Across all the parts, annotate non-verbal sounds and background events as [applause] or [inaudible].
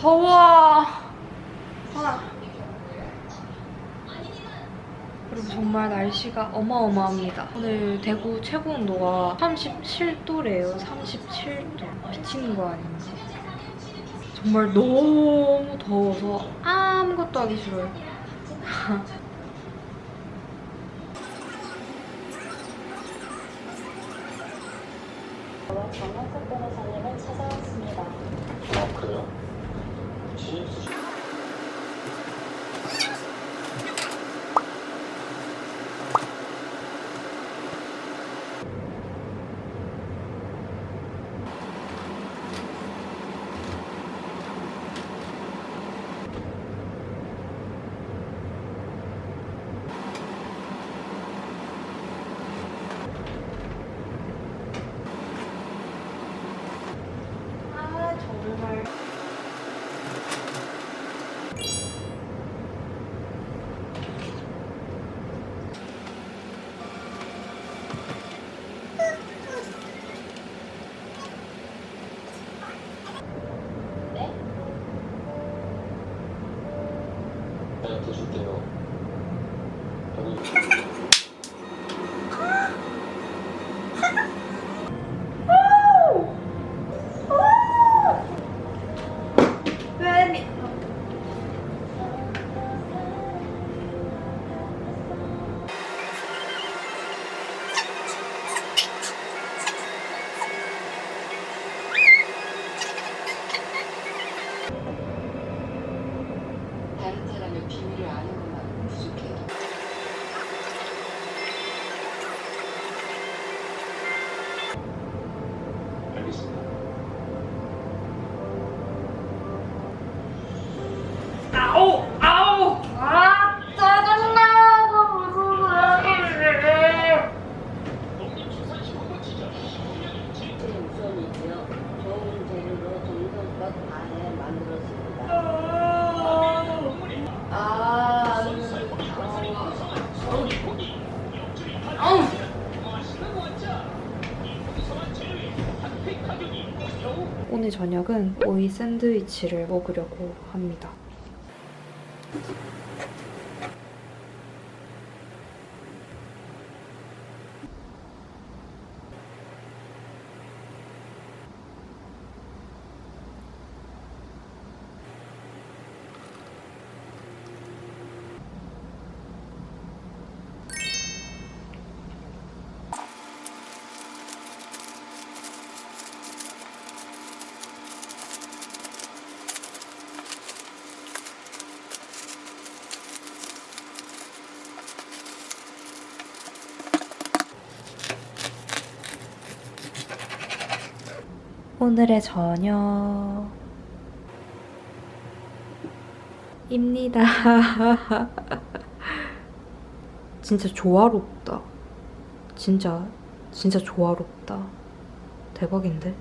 더워. 아. 그리고 정말 날씨가 어마어마합니다. 오늘 대구 최고 온도가 37도래요. 37도. 미치는 거 아닌가? 정말 너무 더워서 아무것도 하기 싫어요. 정원석 변호사님을 찾아왔습니다. 아 그래요? 진입수 아 정말. 네? 네 드실게요. 여기 저녁은 오이 샌드위치를 먹으려고 합니다. 오늘의 저녁 입니다. [laughs] 진짜 조화롭다. 진짜 진짜 조화롭다. 대박인데?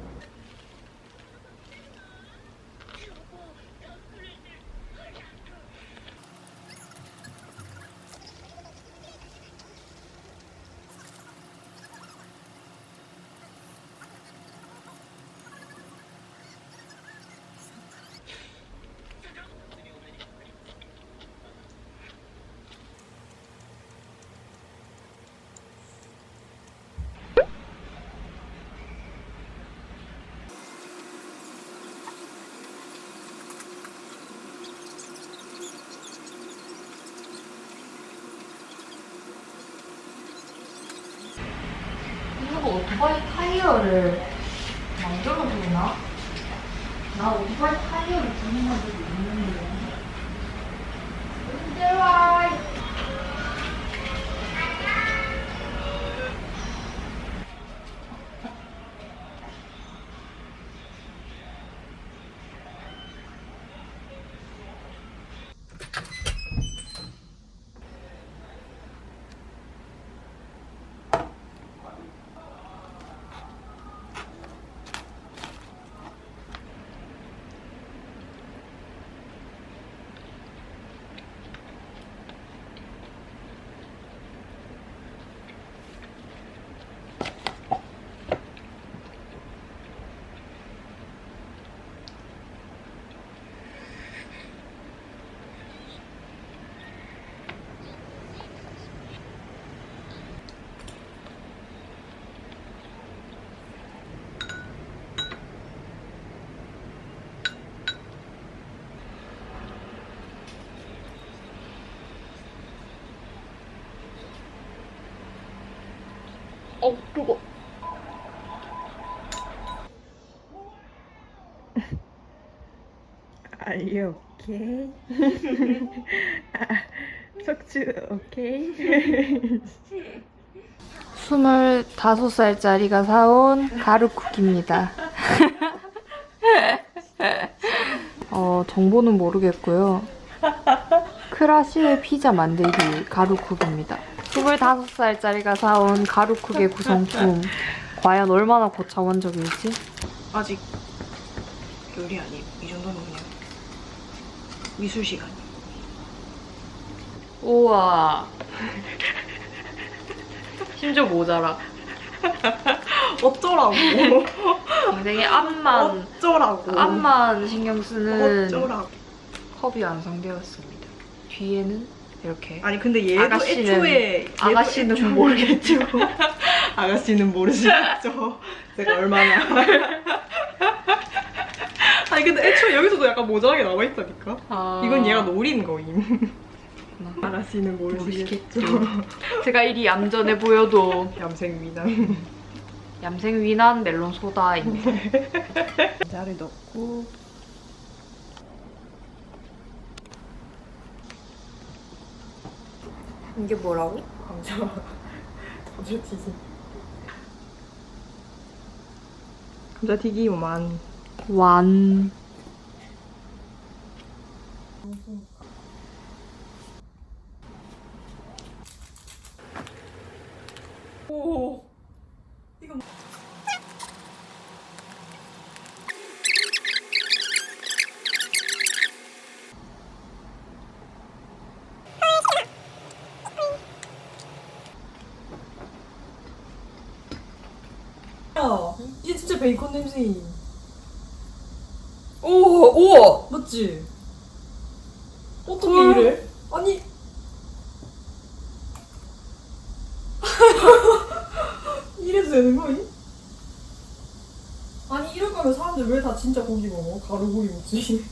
이거 오토바이 타이어를 만들어 주나? 나 오토바이 타이어를 주문한 적이 있는데. 언제 와? 어, 그거. [laughs] Are you okay? [laughs] 속주 okay? [laughs] 25살짜리가 사온 가루 쿠키입니다. 어, 정보는 모르겠고요. 크라시의 피자 만들기 가루 쿠키입니다. 25살짜리가 사온 가루 쿠키의 구성품. 과연 얼마나 고차원적일지? 아직 요리 아니에요. 이 정도는 그냥 미술 시간. 우와. 심지어 모자라. 어쩌라고? 굉장히 앞만, 어쩌라고? 앞만 신경 쓰는 어쩌라고? 컵이 완성되었습니다. 뒤에는 이렇게 아니 근데 얘도 아가씨는- 애초에 얘도 아가씨는 애초에- 모르겠죠. [laughs] 아가씨는 모르시겠죠. 제가 얼마나. [laughs] 아니 근데 애초에 여기서도 약간 모자라게 나와 있다니까. 아, 이건 얘가 노린 거임. 아가씨는 모르시겠죠. 모르시겠죠. 제가 이리 얌전해 보여도 얌생 미남. 얌생 위난 멜론 소다입니다. [laughs] 자를 넣고 이게 뭐라고? 감자 [laughs] 감자 튀김. 감자 튀김만. 완. 야, 이게 진짜 베이컨 냄새. 오, 오! 맞지? 어떻게 이래? 아니. [laughs] 이래도 되는 거임? 아니 이럴 거면 사람들 왜 다 진짜 고기 먹어? 가루고기 먹지.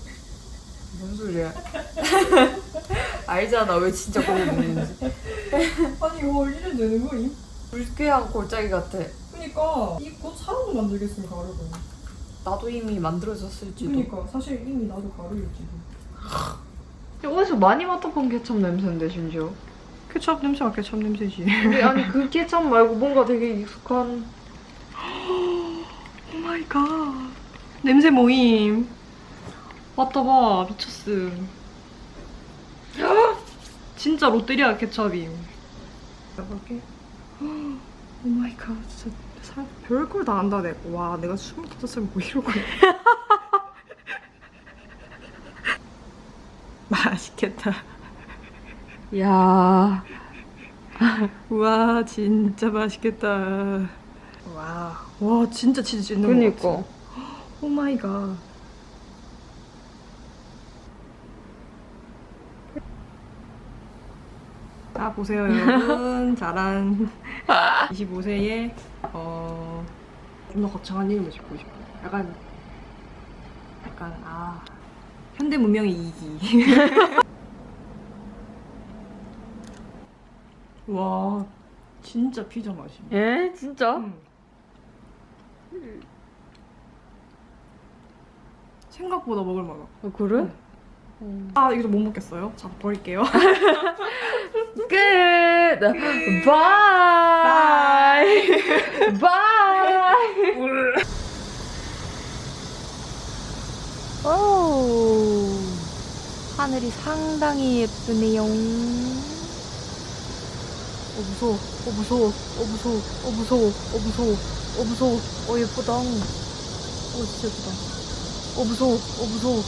뭔 소리야? [laughs] 알잖아, 왜 진짜 고기 먹는지. 아니 이거 이래도 되는 거임? 불쾌한 골짜기 같아. 그니까 이곧 사람도 만들겠으면 가루고. 나도 이미 만들어졌을지도. 그니까 사실 이미 나도 가루일지도. 어디서 많이 맡아본 케첩 냄새인데, 심지어. 케첩 냄새가 케첩 냄새지. 근데 아니, 그 케첩 말고 뭔가 되게 익숙한. 오 마이 갓. 냄새 모임. 맞다 봐 미쳤음. [gasps] 진짜 롯데리아 케첩임. 해볼게. 오 마이 갓 진짜 사, 별걸 다 안다 내가. 와 내가 25살면 뭐 이러고. [laughs] 맛있겠다. 야 와 진짜 맛있겠다. 와, 와 진짜 치즈 찢는 거 그니까. 같아. 오 마이 갓. 자 보세요 여러분 [laughs] 자란 25세에 어, 좀 더 거창한 이름을 짓고 싶어요. 약간 약간 아 현대 문명의 이기. [laughs] 와 진짜 피자 맛이. 에? 진짜? 응. 생각보다 먹을 만하. 어, 그래? 아 이거 못 먹겠어요. 자 버릴게요. [laughs] 끝! 바이! 바이! 오, 하늘이 상당히 예쁘네요. 어, 무서워. 어, 무서워. 어, 무서워. 어, 무서워. 어, 무서워. 어, 무서워. 어, 예쁘다. 어, 진짜 예쁘다. 어, 무서워. 어, 무서워.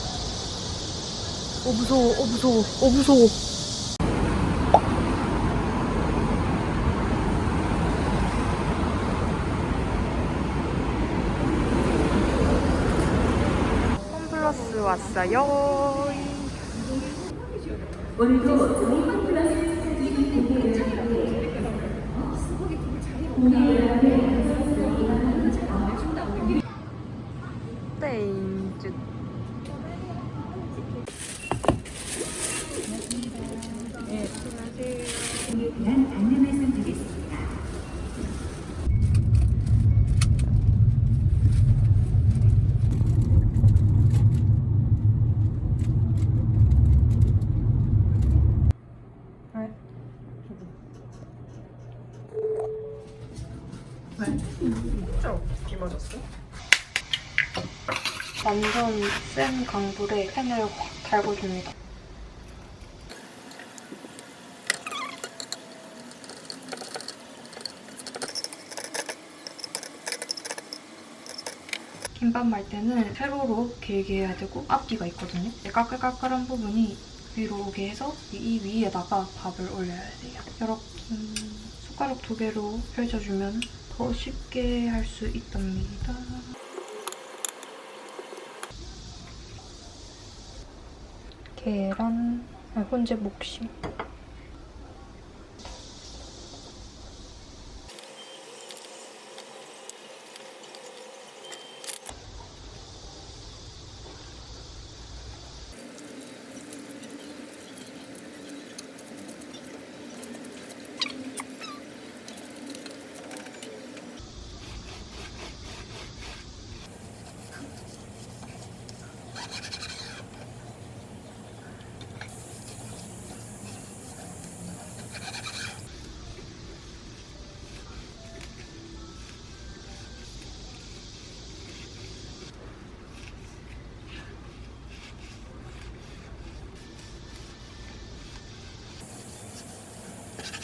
어, 무서워. 어, 무서워. 어, 무서워. 왔어요. 땡. 완전 센 강불에 팬을 확 달궈줍니다. 김밥 말 때는 세로로 길게 해야 되고 앞뒤가 있거든요. 까끌까끌한 부분이 위로 오게 해서 이 위에다가 밥을 올려야 돼요. 이렇게 음, 숟가락 두 개로 펼쳐주면 더 쉽게 할 수 있답니다. 계란, 아, 혼재 목심.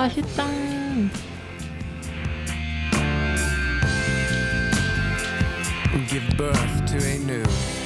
맛있다. and give birth to a new